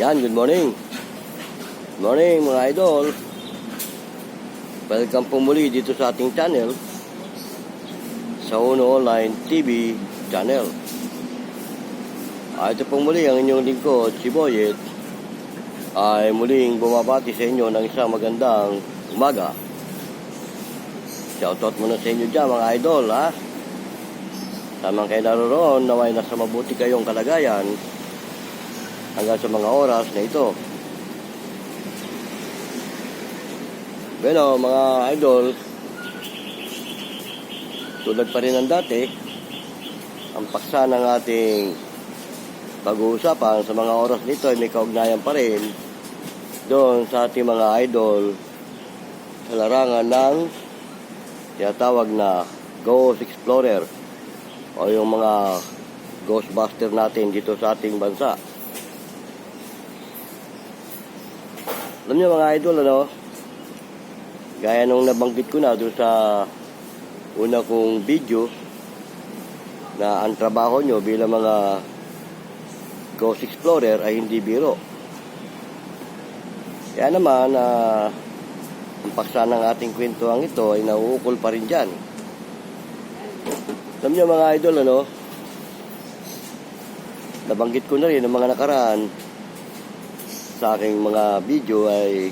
Yan, good morning. Good morning mga idol. Welcome po muli dito sa ating channel. Sa Uno Online TV channel. Ah, ito po muli ang inyong lingkod, si Boyet, ay muling bumabati sa inyo ng isang magandang umaga. Shoutout muna sa inyo dyan mga idol ha. Tamang kayo naroon, naway nasa mabuti kayong kalagayan hanggang sa mga oras na ito. Bueno, mga idol, tulad pa rin ng dati, ang paksa ng ating pag-uusapan sa mga oras nito ay may kaugnayan pa rin doon sa ating mga idol sa larangan ng tinatawag na Ghost Explorer o yung mga Ghostbuster natin dito sa ating bansa. Alam niyo mga idol, ano? Gaya nung nabanggit ko na doon sa una kong video na ang trabaho nyo bilang mga Ghost Explorer ay hindi biro. Kaya naman, uh, ang paksa ng ating kwentuhan ito ay nauukol pa rin dyan. Alam niyo mga idol, ano? Nabanggit ko na rin ng mga nakaraan sa aking mga video ay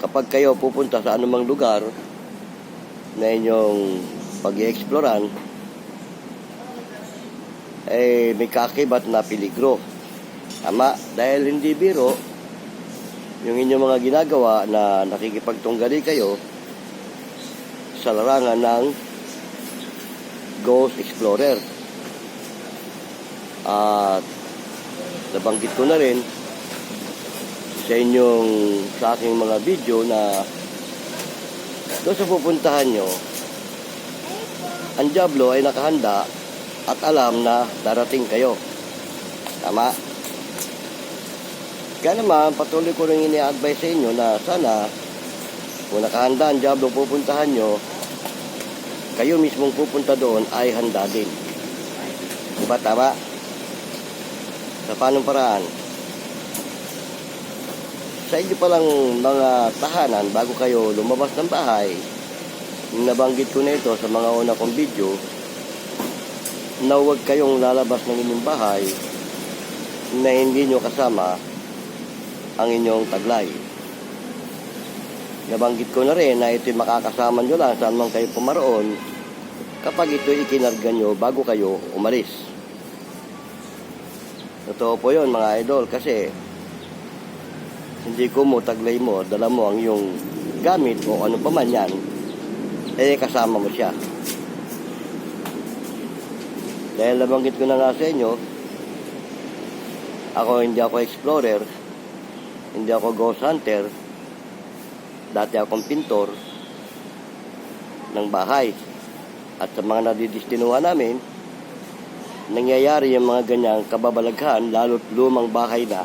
kapag kayo pupunta sa anumang lugar na inyong pag-i-exploran eh may kakibat na peligro. Tama, dahil hindi biro yung inyong mga ginagawa na nakikipagtunggali kayo sa larangan ng Ghost Explorer. At nabanggit ko na rin sa inyong sa aking mga video na doon sa pupuntahan nyo ang Diablo ay nakahanda at alam na darating kayo. Tama? Kaya naman, patuloy ko rin ini-advise sa inyo na sana kung nakahanda ang Diablo pupuntahan nyo, kayo mismong pupunta doon ay handa din. Diba tama? Sa paanong paraan? Sa inyo palang mga tahanan bago kayo lumabas ng bahay, nabanggit ko na ito sa mga una kong video, na huwag kayong lalabas ng inyong bahay na hindi nyo kasama ang inyong taglay. Nabanggit ko na rin na ito'y makakasama nyo lang saan man kayo pumaroon kapag ito'y ikinarga nyo bago kayo umalis. Totoo po yun mga idol kasi hindi ko mo taglay mo, dala mo ang iyong gamit o ano pa man yan, eh kasama mo siya. Dahil nabanggit ko na nga sa inyo, ako hindi ako explorer, hindi ako ghost hunter, dati akong pintor ng bahay. At sa mga nadidistinuhan namin, nangyayari yung mga ganyang kababalaghan, lalo't lumang bahay na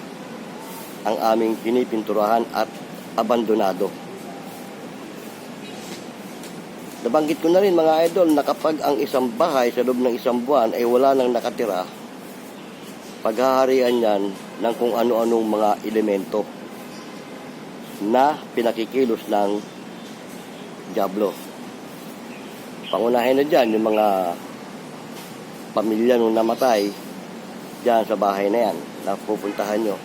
ang aming pinipinturahan at abandonado. Nabanggit ko na rin mga idol na kapag ang isang bahay sa loob ng isang buwan ay wala nang nakatira, paghaharian yan ng kung ano-anong mga elemento na pinakikilos ng Diablo. Pangunahin na dyan yung mga pamilya nung namatay dyan sa bahay na yan na pupuntahan nyo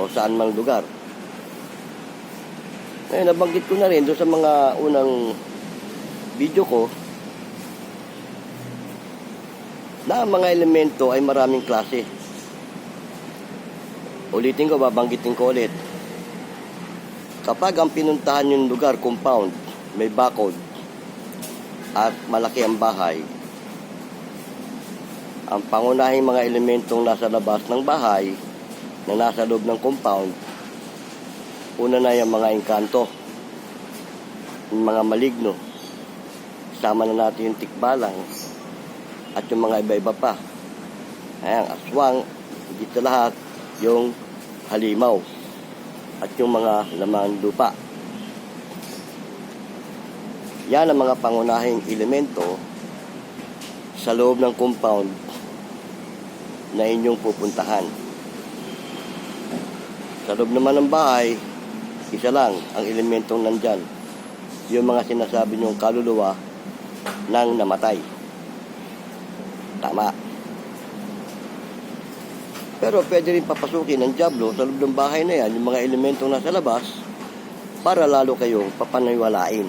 o saan mang lugar. Ngayon, nabanggit ko na rin doon sa mga unang video ko na ang mga elemento ay maraming klase. Ulitin ko, babanggitin ko ulit. Kapag ang pinuntahan yung lugar, compound, may bakod, at malaki ang bahay, ang pangunahing mga elementong nasa labas ng bahay na nasa loob ng compound, una na yung mga engkanto, yung mga maligno, sama na natin yung tikbalang, at yung mga iba-iba pa. Ayan, aswang, dito lahat, yung halimaw, at yung mga laman lupa. Yan ang mga pangunahing elemento sa loob ng compound na inyong pupuntahan. Sa loob naman ng bahay, isa lang ang elementong nandyan. Yung mga sinasabi niyong kaluluwa ng namatay. Tama. Pero pwede rin papasukin ng Diablo sa loob ng bahay na yan, yung mga elementong nasa labas, para lalo kayong papaniwalain.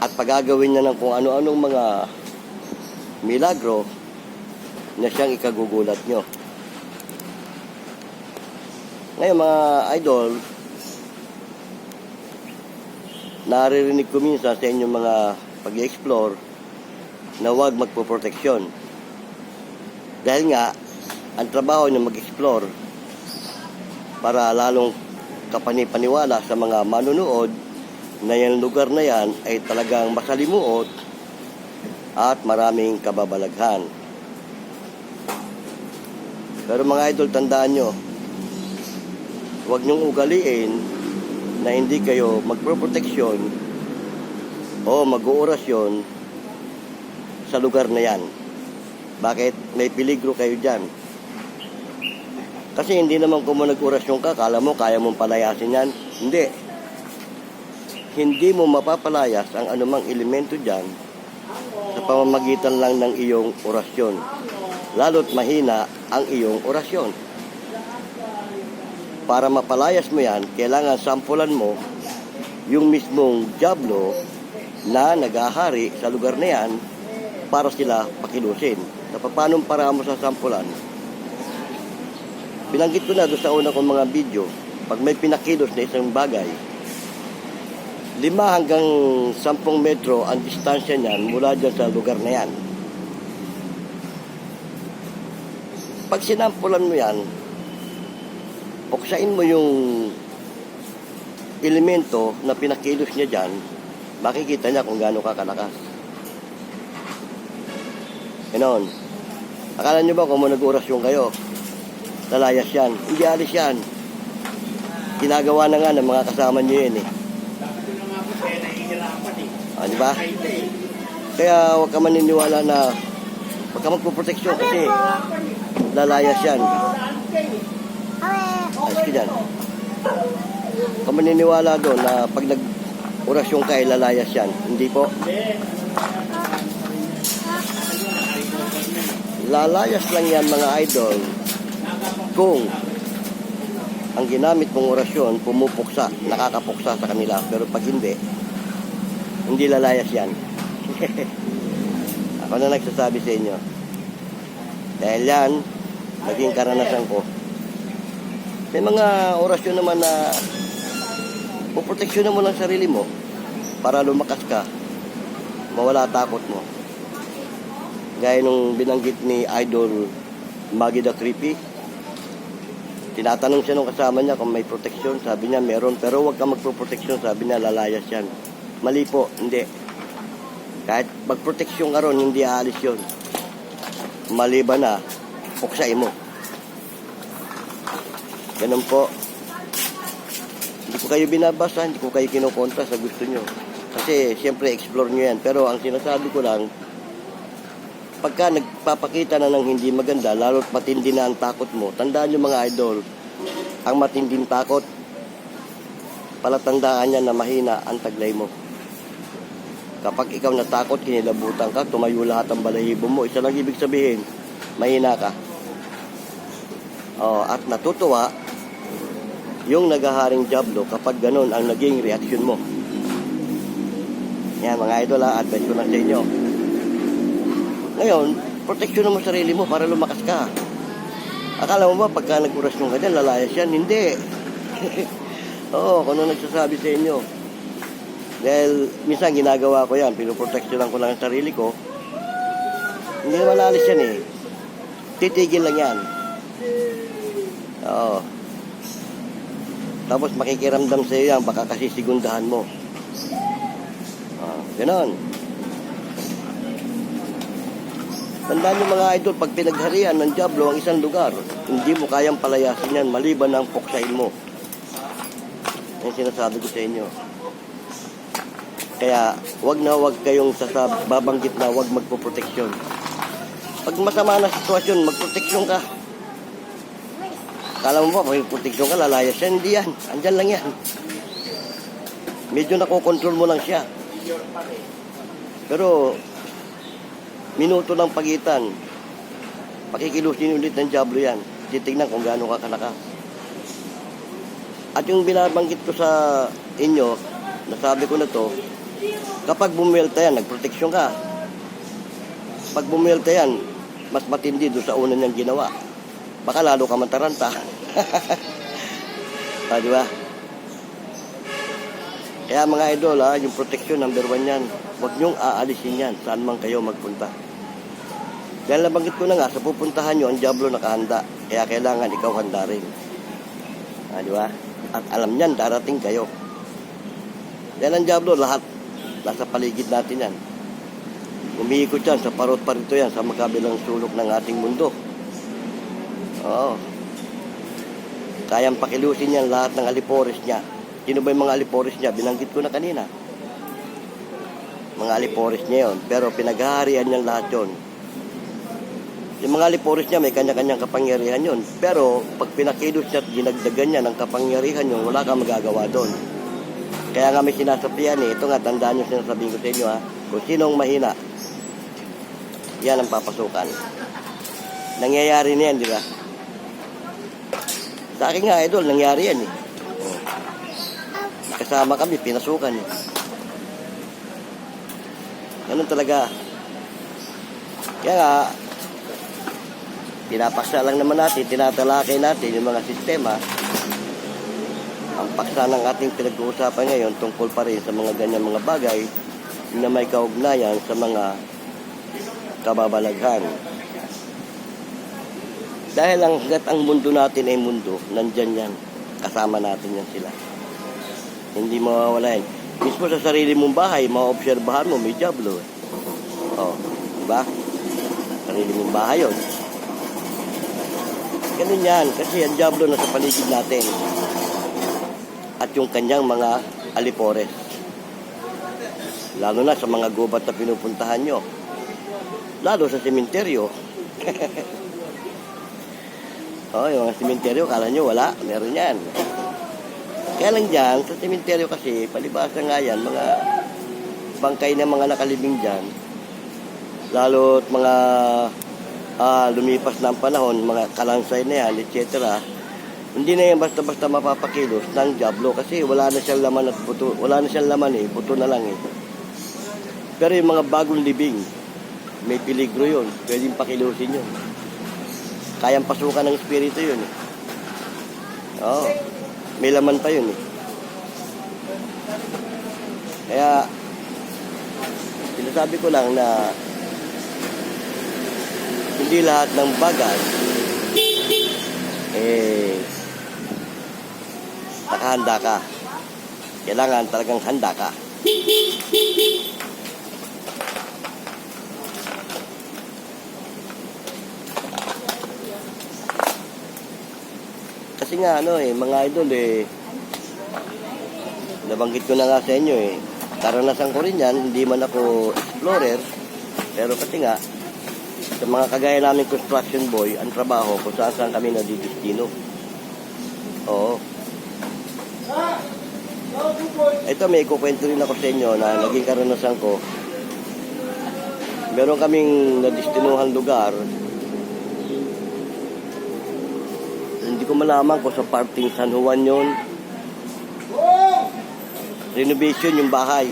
At pagagawin niya ng kung ano-anong mga milagro na siyang ikagugulat nyo. Ngayon mga idol, naririnig ko minsan sa inyong mga pag-explore na huwag magpo-proteksyon. Dahil nga, ang trabaho niya mag-explore para lalong kapanipaniwala sa mga manunood na yung lugar na yan ay talagang masalimuot at maraming kababalaghan. Pero mga idol, tandaan nyo, huwag niyong ugaliin na hindi kayo magproproteksyon o mag-uorasyon sa lugar na yan. Bakit? May peligro kayo dyan. Kasi hindi naman kung nag-orasyon ka, kala mo kaya mong palayasin yan. Hindi. Hindi mo mapapalayas ang anumang elemento dyan sa pamamagitan lang ng iyong orasyon. Lalo't mahina ang iyong orasyon. Para mapalayas mo yan, kailangan sampulan mo yung mismong Diablo na nagahari sa lugar na yan para sila pakilusin. Sa paano para mo sa sampulan? Binanggit ko na doon sa una kong mga video, pag may pinakilos na isang bagay, lima hanggang sampung metro ang distansya niyan mula dyan sa lugar na yan. Pag sinampulan mo yan, puksain mo yung elemento na pinakilos niya dyan, makikita niya kung gaano ka kalakas. Ganon. Akala niyo ba kung nag-orasyon kayo, lalayas yan. Hindi alis yan. Ginagawa na nga ng mga kasama niyo yun eh. Ah, di ba? Kaya huwag ka maniniwala na huwag ka magpuproteksyon kasi lalayas yan. Ayos ka dyan. Ka maniniwala doon na pag nag-orasyon ka ay lalayas yan. Hindi po. Lalayas lang yan mga idol kung ang ginamit mong orasyon pumupuksa, nakakapuksa sa kanila. Pero pag hindi, hindi lalayas yan. Ako na nagsasabi sa inyo. Dahil yan, naging karanasan ko. May mga orasyon naman na puproteksyonan mo lang sarili mo para lumakas ka, mawala takot mo. Gaya nung binanggit ni Idol Maggie the Creepy, tinatanong siya nung kasama niya kung may proteksyon. Sabi niya meron, pero huwag ka magproteksyon. Sabi niya lalayas yan. Mali po, hindi. Kahit magproteksyon ka ron, hindi aalis yun. Maliban na, puksain mo. Ganun po. Hindi ko kayo binabasa, hindi ko kayo kinukontra sa gusto nyo. Kasi, siyempre, explore nyo yan. Pero, ang sinasabi ko lang, pagka nagpapakita na ng hindi maganda, lalo't matindi na ang takot mo, tandaan nyo mga idol, ang matinding takot, palatandaan niya na mahina ang taglay mo. Kapag ikaw natakot, kinilabutan ka, tumayo lahat ang balahibo mo, isa lang ibig sabihin, mahina ka. Oh, at natutuwa yung nagaharing Diablo kapag ganun ang naging reaksyon mo. Yan mga idol ha, advice ko na sa inyo. Ngayon, proteksyon mo sarili mo para lumakas ka. Akala mo ba pagka nag-orasyon ka dyan, lalayas yan? Hindi. Oo, kung ano nagsasabi sa inyo. Dahil minsan ginagawa ko yan, pinoproteksyonan ko lang ang sarili ko. Hindi naman yan eh. Titigil lang yan. Oo. Tapos makikiramdam sa iyo yan, baka kasi sigundahan mo. Ah, ganon. Tandaan niyo mga idol, pag pinagharian ng Diablo ang isang lugar, hindi mo kayang palayasin yan maliban ng puksain mo. Yan sinasabi ko sa inyo. Kaya, wag na wag kayong sasab babanggit na wag magpoproteksyon. Pag masama na sitwasyon, magproteksyon ka. Kala mo ba, pag proteksyon ka, lalayas yan. Hindi yan. Andyan lang yan. Medyo nakokontrol mo lang siya. Pero, minuto lang pagitan. Pakikilusin ulit ng Diablo yan. Titignan kung gaano ka kalakas. At yung binabanggit ko sa inyo, nasabi ko na to, kapag bumuelta yan, nagproteksyon ka. Pag bumuelta yan, mas matindi doon sa una niyang ginawa. Baka lalo ka mataranta. ah, di ba? Kaya mga idol, ha, yung protection number one yan. Huwag niyong aalisin yan saan man kayo magpunta. Dahil nabanggit ko na nga, sa pupuntahan nyo, ang Diablo nakahanda. Kaya kailangan ikaw handa rin. Ah, di ba? At alam niyan, darating kayo. Dahil ang Diablo, lahat nasa paligid natin yan. Umiikot yan, sa parot parito yan, sa magkabilang sulok ng ating mundo. Oo. Kayang pakilusin yan lahat ng alipores niya. Sino ba yung mga alipores niya? Binanggit ko na kanina. Mga alipores niya yon. Pero pinaghaharian niyan lahat yon. Yung mga alipores niya may kanya-kanyang kapangyarihan yon. Pero pag pinakilos niya at ginagdagan niya ng kapangyarihan yon, wala kang magagawa doon. Kaya nga may sinasabihan eh. Ito nga, tandaan niyo sinasabihin ko sa inyo ha. Kung sinong mahina, yan ang papasukan. Nangyayari na yan, di ba? Sa akin nga, idol, nangyari yan eh. Kasama kami, pinasukan eh. Ganun talaga. Kaya nga, pinapaksa lang naman natin, tinatalakay natin yung mga sistema. Ang paksa ng ating pinag-uusapan ngayon tungkol pa rin sa mga ganyan mga bagay na may kaugnayan sa mga kababalaghan. Dahil ang hanggat ang mundo natin ay mundo, nandyan yan. Kasama natin yan sila. Hindi mawawala yan. Mismo sa sarili mong bahay, maobserbahan mo, may diablo. Eh. Oh, di ba? Sarili mong bahay yun. Ganun yan, kasi ang diablo nasa paligid natin. At yung kanyang mga alipores. Lalo na sa mga gubat na pinupuntahan nyo. Lalo sa sementeryo. Oo, yung sementeryo, kala nyo wala, meron yan. Kaya lang dyan, sa sementeryo kasi, palibasa nga yan, mga bangkay na mga nakalibing dyan, lalo at mga ah, lumipas na ang panahon, mga kalansay na yan, etc. Hindi na yan basta-basta mapapakilos ng Diablo kasi wala na siyang laman at buto, wala na siyang laman eh, buto na lang eh. Pero yung mga bagong libing, may peligro yun, pwedeng pakilusin yun. Kayang pasukan ng espiritu yun eh. Oo. May laman pa yun eh. Kaya, sinasabi ko lang na hindi lahat ng bagay eh nakahanda ka. Kailangan talagang handa ka. Kasi nga ano eh, mga idol eh, nabanggit ko na nga sa inyo eh, karanasan ko rin yan, hindi man ako explorer, pero kasi nga, sa mga kagaya namin construction boy, ang trabaho kung saan saan kami nadidistino. Oo. Ito may ikukwento rin ako sa inyo na naging karanasan ko. Meron kaming nadistinuhan lugar hindi ko malaman kung sa parting San Juan yun. Renovation yung bahay.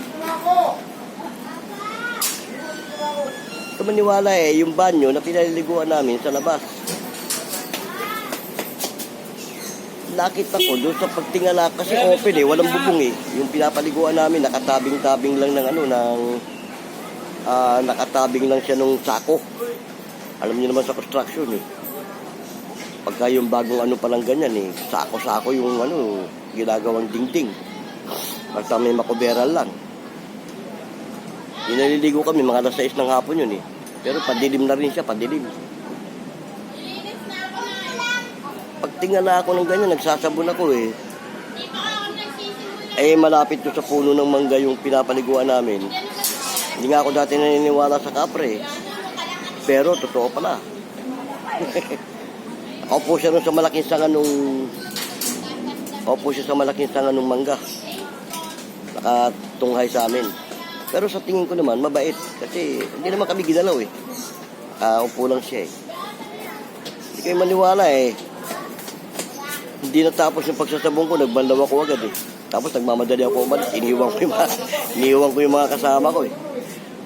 Ito maniwala eh, yung banyo na pinaliliguan namin sa labas. Nakita ko doon sa pagtingala kasi open eh, walang bubong eh. Yung pinapaliguan namin, nakatabing-tabing lang ng ano, ng ah, nakatabing lang siya nung sako. Alam niyo naman sa construction eh pagka yung bagong ano palang ganyan eh, sako-sako yung ano, ginagawang dingding. Basta may makuberal lang. Inaliligo kami, mga alas 6 ng hapon yun eh. Pero padilim na rin siya, padilim. Pag tingala ako ng ganyan, nagsasabon ako eh. Eh, malapit to sa puno ng mangga yung pinapaliguan namin. Hindi nga ako dati naniniwala sa kapre. Pero totoo pala. Ako po siya sa malaking sanga nung... Ako po siya sa malaking sanga nung mangga. Nakatunghay sa amin. Pero sa tingin ko naman, mabait. Kasi hindi naman kami ginalaw eh. Ah, upo lang siya eh. Hindi kayo maniwala eh. Hindi natapos yung pagsasabong ko, nagbanlaw ako agad eh. Tapos nagmamadali ako umalis, iniwan ko yung mga, iniwan ko yung mga kasama ko eh.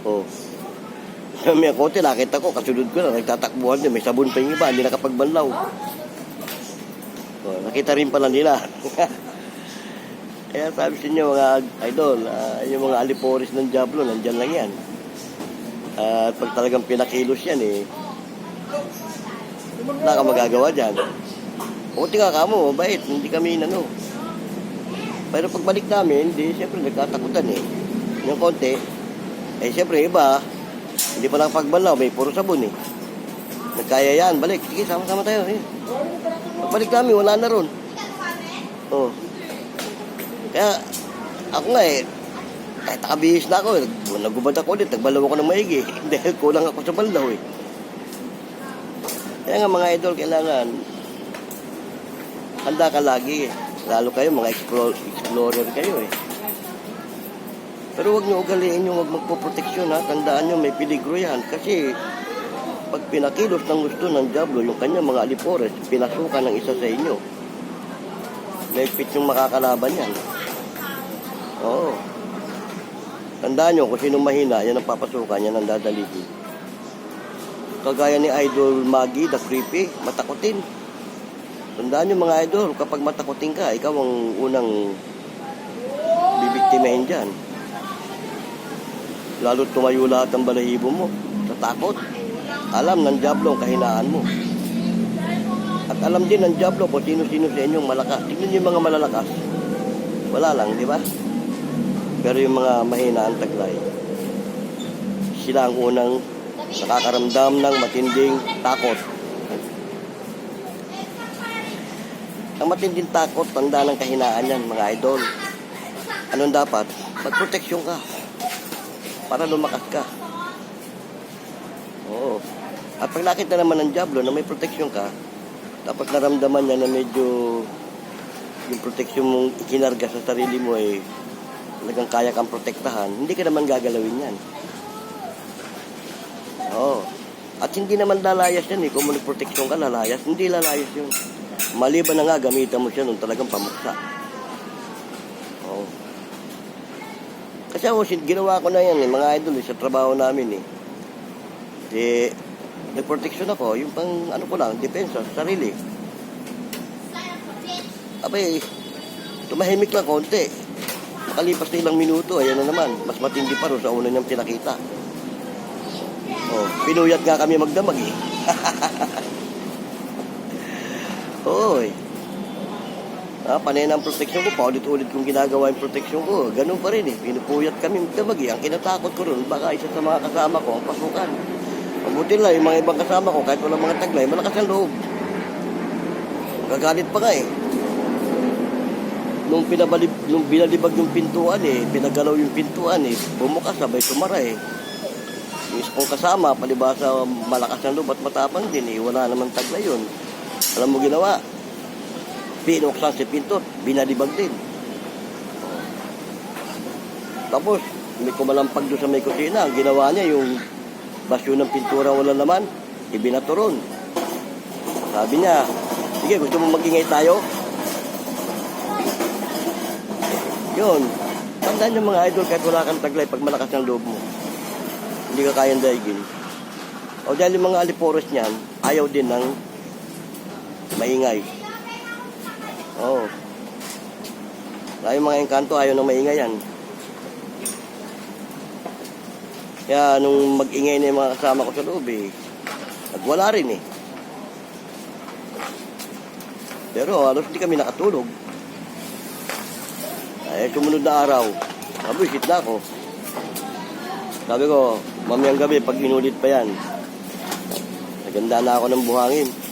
Oh. May kote, nakita ko, kasunod ko na, nagtatakbuhan din, may sabon pa yung iba, hindi nakapagbanlaw. Oh, nakita rin pala nila. Kaya sabi sa inyo mga idol, ah, yung mga aliporis ng Diablo, nandyan lang yan. At pag talagang pinakilos yan eh, wala ka magagawa dyan. Buti nga kamo, mabait, hindi kami inano. Pero pagbalik namin, di, siyempre nagkatakutan eh. Yung konti, eh siyempre iba, hindi pa lang pagbalaw, may puro sabon eh. Nagkaya yan, balik, sige, sama-sama tayo. Eh. Pagbalik namin, wala na ron. Oh. Kaya, ako nga eh, kahit nakabihis na ako, nagubad ako ulit, nagbalaw ako ng maigi. Dahil kulang ako sa balaw eh. Kaya nga mga idol, kailangan handa ka lagi eh. Lalo kayo, mga explore, explorer kayo eh. Pero huwag niyo ugaliin yung huwag magpoproteksyon ha. Tandaan niyo may peligro yan. Kasi pag pinakilos ng gusto ng Diablo, yung kanyang mga alipores, pinasukan ng isa sa inyo. Naipit yung makakalaban yan. Oo. Tandaan nyo, kung sino mahina, yan ang papasukan, yan ang dadalihin. Kagaya ni Idol Maggie, the creepy, matakotin. Tandaan nyo mga idol, kapag matakotin ka, ikaw ang unang bibiktimahin dyan. Lalo tumayo lahat ng balahibo mo sa takot. Alam ng Diablo ang kahinaan mo. At alam din ng Diablo kung sino-sino sa inyong malakas. Tingnan niyo yung mga malalakas. Wala lang, di ba? Pero yung mga mahina ang taglay, sila ang unang nakakaramdam ng matinding takot. Ang matinding takot, tanda ng kahinaan yan, mga idol. Anong dapat? Magproteksyon ka. Para lumakas ka. Oo. At pag nakita naman ng Diablo na may proteksyon ka, tapos naramdaman niya na medyo yung proteksyon mong ikinarga sa sarili mo ay talagang kaya kang protektahan, hindi ka naman gagalawin yan. Oo. At hindi naman lalayas yan eh. Kung proteksyon ka, lalayas. Hindi lalayas yun. Maliban na nga, gamitan mo siya nung talagang pamuksa. Kasi ako, ginawa ko na yan eh, mga idol eh, sa trabaho namin eh. Eh, nagproteksyon ako, yung pang, ano ko lang, depensa sa sarili. Abay, tumahimik lang konti. Makalipas na ilang minuto, ayan na naman. Mas matindi pa rin sa una niyang pinakita. Oh, pinuyat nga kami magdamag eh. Hoy. Ah, panay ng proteksyon ko, paulit-ulit kong ginagawa yung proteksyon ko. Ganun pa rin eh. Pinupuyat kami magdamag eh. Ang kinatakot ko ron, baka isa sa mga kasama ko ang pasukan. Mabuti lang, yung mga ibang kasama ko, kahit walang mga taglay, malakas ang loob. Gagalit pa nga eh. Nung pinabalib, nung binalibag yung pintuan eh, pinagalaw yung pintuan eh, bumukas, sabay tumara eh. Yung isa kong kasama, palibasa malakas ang loob at matapang din eh, wala naman taglay yun. Alam mo ginawa? Pinuksan si pinto, binalibag din. Tapos, may kumalampag doon sa may kusina. Ang ginawa niya, yung basyo ng pintura wala naman, ibinaturon. Sabi niya, sige, gusto mo magingay tayo? Yun. Tandaan yung mga idol kahit wala kang taglay pag malakas ang loob mo. Hindi ka kayang daigin. O dahil yung mga aliporos niyan, ayaw din ng maingay. Oh. yung mga engkanto, ayaw ng maingay yan. Kaya nung mag-ingay na yung mga kasama ko sa loob eh, nagwala rin eh. Pero halos hindi kami nakatulog. Ay, sumunod na araw, mabisit na ako. Sabi ko, mamayang gabi, pag inulit pa yan, naganda na ako ng buhangin.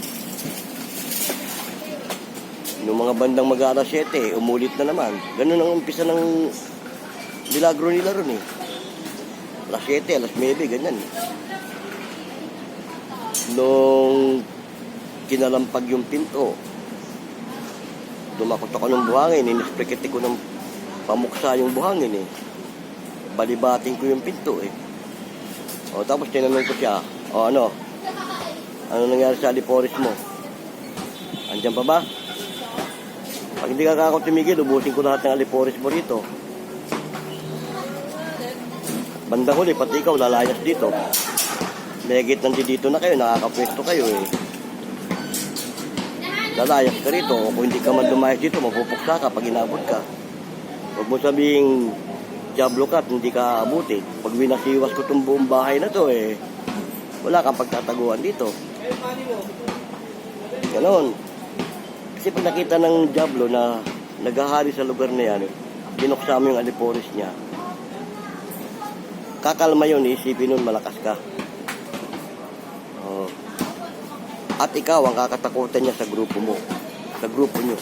Noong mga bandang mag alas 7, umulit na naman. Ganun ang umpisa ng milagro nila ron eh. Alas 7, alas 9, ganyan. nung kinalampag yung pinto, dumakot ako ng buhangin, inisprekete ko ng pamuksa yung buhangin eh. Balibating ko yung pinto eh. O tapos tinanong ko siya, o ano, ano nangyari sa aliporis mo? Andyan pa ba? Pag hindi ka kako tumigil, ubusin ko lahat ng aliporis mo rito. Banda huli, pati ikaw lalayas dito. Megit nandito na kayo, nakakapwesto kayo eh. Lalayas ka rito, o kung hindi ka man lumayas dito, mapupuksa ka pag inabot ka. Huwag mo sabihing Diablo ka hindi ka abuti. Pag winasiwas ko itong buong bahay na to eh, wala kang pagtataguan dito. Ganon. Kasi pag nakita ng Diablo na naghahari sa lugar na yan, binuksa mo yung aliporis niya, kakalma yun, isipin nun malakas ka. Oo. At ikaw ang kakatakutan niya sa grupo mo. Sa grupo niyo.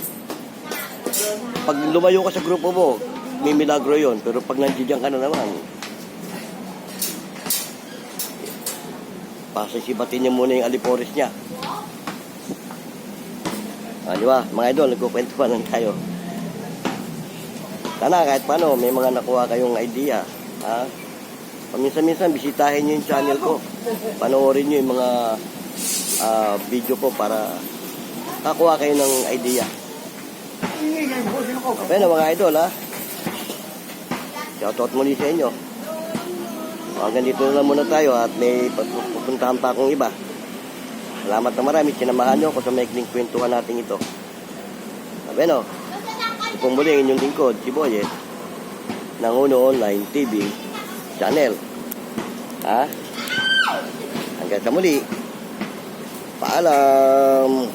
Pag lumayo ka sa grupo mo, may milagro yon Pero pag nandiyan ka na naman, pasisibatin niya muna yung aliporis niya. Ah, di ba? Mga idol, nagkukwento pa lang tayo. Sana kahit paano, may mga nakuha kayong idea. Ha? Paminsan-minsan, bisitahin nyo yung channel ko. Panoorin nyo yung mga ah, video ko para kakuha kayo ng idea. Okay na mga idol ha. Shoutout muli sa inyo. Hanggang dito na lang muna tayo at may pupuntahan pa akong iba. Salamat na marami. Sinamahan nyo ako sa maikling kwentuhan natin ito. Sabi no, ito pong muli inyong lingkod, si Boyet, ng Uno Online TV channel. Ha? Hanggang sa muli. Paalam.